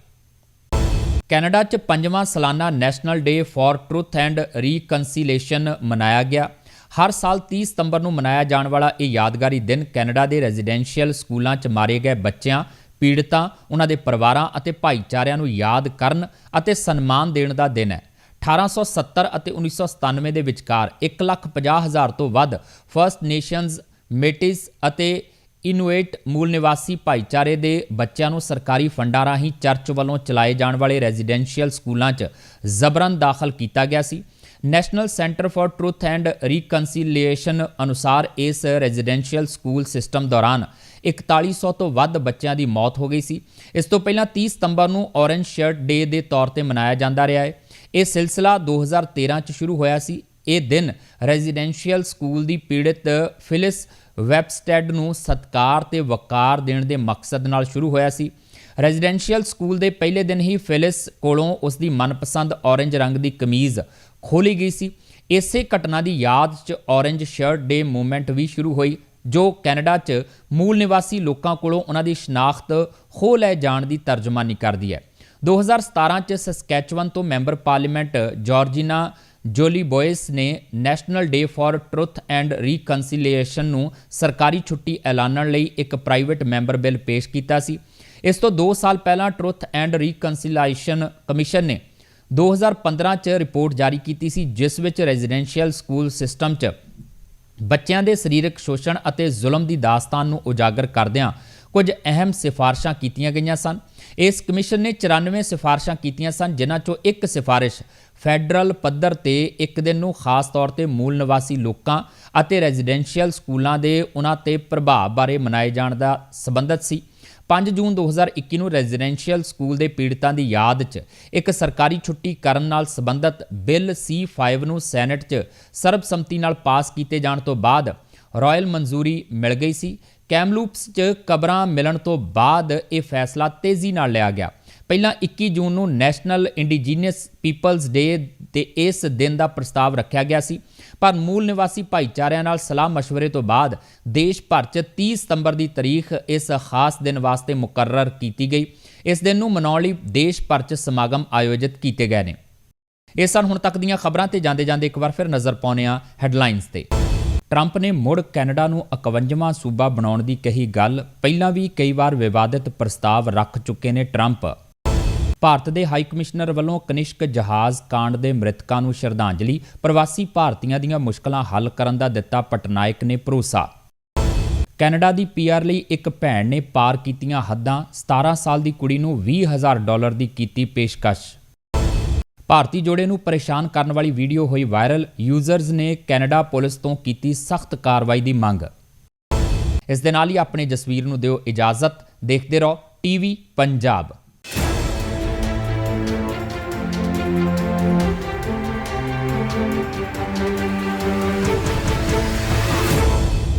ਕੈਨੇਡਾ 'ਚ ਪੰਜਵਾਂ ਸਾਲਾਨਾ national day for truth and reconciliation ਮਨਾਇਆ ਗਿਆ। ਹਰ ਸਾਲ 30 ਸਤੰਬਰ ਨੂੰ ਮਨਾਇਆ ਜਾਣ ਵਾਲਾ ਇਹ ਯਾਦਗਾਰੀ ਦਿਨ ਕੈਨੇਡਾ ਦੇ ਰੈਜ਼ੀਡੈਂਸ਼ੀਅਲ ਸਕੂਲਾਂ 'ਚ ਮਾਰੇ ਗਏ ਬੱਚਿਆਂ ਪੀੜਤਾਂ ਉਹਨਾਂ ਦੇ ਪਰਿਵਾਰਾਂ ਅਤੇ ਭਾਈਚਾਰਿਆਂ ਨੂੰ ਯਾਦ ਕਰਨ ਅਤੇ ਸਨਮਾਨ ਦੇਣ ਦਾ ਦਿਨ ਹੈ। 1870 ਅਤੇ 1997 ਦੇ ਵਿਚਕਾਰ 1,50,000 ਤੋਂ ਵੱਧ ਫਰਸਟ ਨੇਸ਼ਨਸ ਮੇਟਿਸ ਅਤੇ ਇਨੂਏਟ ਮੂਲ ਨਿਵਾਸੀ ਭਾਈਚਾਰੇ ਦੇ ਬੱਚਿਆਂ ਨੂੰ ਸਰਕਾਰੀ ਫੰਡਾਂ ਰਾਹੀਂ ਚਰਚ ਵੱਲੋਂ ਚਲਾਏ ਜਾਣ ਵਾਲੇ ਰੈਜ਼ੀਡੈਂਸ਼ੀਅਲ ਸਕੂਲਾਂ 'ਚ ਜ਼ਬਰਨ ਦਾਖਲ ਕੀਤਾ ਗਿਆ ਸੀ। National centre for truth and reconciliation ਅਨੁਸਾਰ ਇਸ ਰੈਜ਼ੀਡੈਂਸ਼ੀਅਲ ਸਕੂਲ ਸਿਸਟਮ ਦੌਰਾਨ 4100 ਤੋਂ ਵੱਧ ਬੱਚਿਆਂ ਦੀ ਮੌਤ ਹੋ ਗਈ ਸੀ। ਇਸ ਤੋਂ ਪਹਿਲਾਂ 30 ਸਤੰਬਰ ਨੂੰ ਔਰੇਂਜ ਸ਼ਰਟ ਡੇ ਦੇ ਤੌਰ ਤੇ ਮਨਾਇਆ ਜਾਂਦਾ ਰਿਹਾ ਹੈ। ਇਹ ਸਿਲਸਿਲਾ 2013 ਚ ਸ਼ੁਰੂ ਹੋਇਆ ਸੀ। ਇਹ ਦਿਨ ਰੈਜ਼ੀਡੈਂਸ਼ੀਅਲ ਸਕੂਲ ਦੀ ਪੀੜਤ ਫਿਲਿਸ ਵੈਬਸਟੈਡ ਨੂੰ ਸਤਕਾਰ ਤੇ ਵਕਾਰ ਦੇਣ ਦੇ ਮਕਸਦ ਨਾਲ ਸ਼ੁਰੂ ਹੋਇਆ ਸੀ। ਰੈਜ਼ੀਡੈਂਸ਼ੀਅਲ ਸਕੂਲ ਦੇ ਪਹਿਲੇ ਦਿਨ ਹੀ ਫਿਲਿਸ ਕੋਲੋਂ ਉਸ ਦੀ ਮਨਪਸੰਦ ਔਰੇਂਜ ਰੰਗ ਦੀ ਕਮੀਜ਼ ਖੋਲੀ ਗਈ ਸੀ। ਇਸੇ ਘਟਨਾ ਦੀ ਯਾਦ 'ਚ ਔਰੰਜ ਸ਼ਰਟ ਡੇ ਮੂਵਮੈਂਟ ਵੀ ਸ਼ੁਰੂ ਹੋਈ, ਜੋ ਕੈਨੇਡਾ 'ਚ ਮੂਲ ਨਿਵਾਸੀ ਲੋਕਾਂ ਕੋਲੋਂ ਉਹਨਾਂ ਦੀ ਸ਼ਨਾਖਤ ਖੋਹ ਲੈ ਜਾਣ ਦੀ ਤਰਜਮਾਨੀ ਕਰਦੀ ਹੈ। 2017 ਚ ਸਸਕੈਚਵਨ ਤੋਂ member parliament Georgina Jolibois ਨੇ national day for truth and reconciliation ਨੂੰ ਸਰਕਾਰੀ ਛੁੱਟੀ ਐਲਾਨਣ ਲਈ ਇੱਕ ਪ੍ਰਾਈਵੇਟ ਮੈਂਬਰ ਬਿੱਲ ਪੇਸ਼ ਕੀਤਾ ਸੀ। ਇਸ ਤੋਂ 2 ਸਾਲ ਪਹਿਲਾਂ ਟਰੁੱਥ ਐਂਡ ਰੀਕਨਸੀਲੀਏਸ਼ਨ ਕਮਿਸ਼ਨ ਨੇ 2015 ਚ ਰਿਪੋਰਟ ਜਾਰੀ ਕੀਤੀ ਸੀ, ਜਿਸ ਵਿੱਚ ਰੈਜ਼ੀਡੈਂਸ਼ੀਅਲ ਸਕੂਲ ਸਿਸਟਮ 'ਚ ਬੱਚਿਆਂ ਦੇ ਸਰੀਰਕ ਸ਼ੋਸ਼ਣ ਅਤੇ ਜ਼ੁਲਮ ਦੀ ਦਾਸਤਾਨ ਨੂੰ ਉਜਾਗਰ ਕਰਦਿਆਂ ਕੁਝ ਅਹਿਮ ਸਿਫਾਰਸ਼ਾਂ ਕੀਤੀਆਂ ਗਈਆਂ ਸਨ। ਇਸ ਕਮਿਸ਼ਨ ਨੇ 94 ਸਿਫਾਰਸ਼ਾਂ ਕੀਤੀਆਂ ਸਨ, ਜਿਨ੍ਹਾਂ ਚੋਂ ਇੱਕ ਸਿਫਾਰਿਸ਼ ਫੈਡਰਲ ਪੱਧਰ ਤੇ ਇੱਕ ਦਿਨ ਨੂੰ ਖਾਸ ਤੌਰ ਤੇ ਮੂਲ ਨਿਵਾਸੀ ਲੋਕਾਂ ਅਤੇ ਰੈਜ਼ੀਡੈਂਸ਼ੀਅਲ ਸਕੂਲਾਂ ਦੇ ਉਹਨਾਂ ਤੇ ਪ੍ਰਭਾਵ ਬਾਰੇ ਮਨਾਏ ਜਾਣ ਦਾ ਸੰਬੰਧਤ ਸੀ। 5 ਜੂਨ 2021 ਨੂੰ ਰੈਜ਼ੀਡੈਂਸ਼ੀਅਲ ਸਕੂਲ ਦੇ ਪੀੜਤਾਂ ਦੀ ਯਾਦ 'ਚ ਇੱਕ ਸਰਕਾਰੀ ਛੁੱਟੀ ਕਰਨ ਨਾਲ ਸੰਬੰਧਤ ਬਿੱਲ C5 ਨੂੰ ਸੈਨੇਟ 'ਚ ਸਰਬਸੰਮਤੀ ਨਾਲ ਪਾਸ ਕੀਤੇ ਜਾਣ ਤੋਂ ਬਾਅਦ ਰਾਇਲ ਮਨਜ਼ੂਰੀ ਮਿਲ ਗਈ ਸੀ। ਕੈਮਲੂਪਸ 'ਚ ਕਬਰਾਂ ਮਿਲਣ ਤੋਂ ਬਾਅਦ ਇਹ ਫੈਸਲਾ ਤੇਜ਼ੀ ਨਾਲ ਲਿਆ ਗਿਆ। ਪਹਿਲਾਂ 21 ਜੂਨ ਨੂੰ ਨੈਸ਼ਨਲ ਇੰਡੀਜੀਨੀਅਸ ਪੀਪਲਸ ਡੇ ਤੇ ਇਸ ਦਿਨ ਦਾ ਪ੍ਰਸਤਾਵ ਰੱਖਿਆ ਗਿਆ ਸੀ। ਪਰ ਮੂਲ ਨਿਵਾਸੀ ਭਾਈਚਾਰਿਆਂ ਨਾਲ ਸਲਾਹ مشਵਰੇ ਤੋਂ ਬਾਅਦ ਦੇਸ਼ ਭਰ 'ਚ 30 ਸਤੰਬਰ ਦੀ ਤਾਰੀਖ ਇਸ ਖਾਸ ਦਿਨ ਵਾਸਤੇ ਮੁਕਰਰ ਕੀਤੀ ਗਈ। ਇਸ ਦਿਨ ਨੂੰ ਮਨਾਉਣ ਲਈ ਦੇਸ਼ ਭਰ 'ਚ ਸਮਾਗਮ ਆਯੋਜਿਤ ਕੀਤੇ ਗਏ ਨੇ। ਇਹ ਸਨ ਹੁਣ ਤੱਕ ਦੀਆਂ ਖਬਰਾਂ ਤੇ ਜਾਂਦੇ ਜਾਂਦੇ ਇੱਕ ਵਾਰ ਫਿਰ ਨਜ਼ਰ ਪਾਉਂਦੇ ਹਾਂ ਹੈਡਲਾਈਨਸ ਤੇ। ਟਰੰਪ ਨੇ ਮੁੜ ਕੈਨੇਡਾ ਨੂੰ 51ਵਾਂ ਸੂਬਾ ਬਣਾਉਣ ਦੀ ਕਹੀ ਗੱਲ। ਪਹਿਲਾਂ ਵੀ ਕਈ ਵਾਰ ਵਿਵਾਦਿਤ ਪ੍ਰਸਤਾਵ ਰੱਖ ਚੁੱਕੇ ਨੇ ਟਰੰਪ। ਭਾਰਤ ਦੇ ਹਾਈ ਕਮਿਸ਼ਨਰ ਵੱਲੋਂ ਕਨਿਸ਼ਕ ਜਹਾਜ਼ ਕਾਂਡ ਦੇ ਮ੍ਰਿਤਕਾਂ ਨੂੰ ਸ਼ਰਧਾਂਜਲੀ, ਪ੍ਰਵਾਸੀ ਭਾਰਤੀਆਂ ਦੀਆਂ ਮੁਸ਼ਕਲਾਂ ਹੱਲ ਕਰਨ ਦਾ ਦਿੱਤਾ ਪਟਨਾਇਕ ਨੇ ਭਰੋਸਾ। ਕੈਨੇਡਾ ਦੀ ਪੀਆਰ ਲਈ ਇੱਕ ਭੈਣ ਨੇ ਪਾਰ ਕੀਤੀਆਂ ਹੱਦਾਂ 17 ਸਾਲ ਦੀ ਕੁੜੀ ਨੂੰ 20000 ਡਾਲਰ ਦੀ ਕੀਤੀ ਪੇਸ਼ਕਸ਼। ਭਾਰਤੀ ਜੋੜੇ ਨੂੰ ਪਰੇਸ਼ਾਨ ਕਰਨ ਵਾਲੀ ਵੀਡੀਓ ਹੋਈ ਵਾਇਰਲ, ਯੂਜ਼ਰਸ ਨੇ ਕੈਨੇਡਾ ਪੁਲਿਸ ਤੋਂ ਕੀਤੀ ਸਖਤ ਕਾਰਵਾਈ ਦੀ ਮੰਗ। ਇਸ ਦੇ ਨਾਲ ਹੀ ਆਪਣੇ ਜਸਵੀਰ ਨੂੰ ਦਿਓ ਇਜਾਜ਼ਤ, ਦੇਖਦੇ ਰਹੋ ਟੀਵੀ ਪੰਜਾਬ।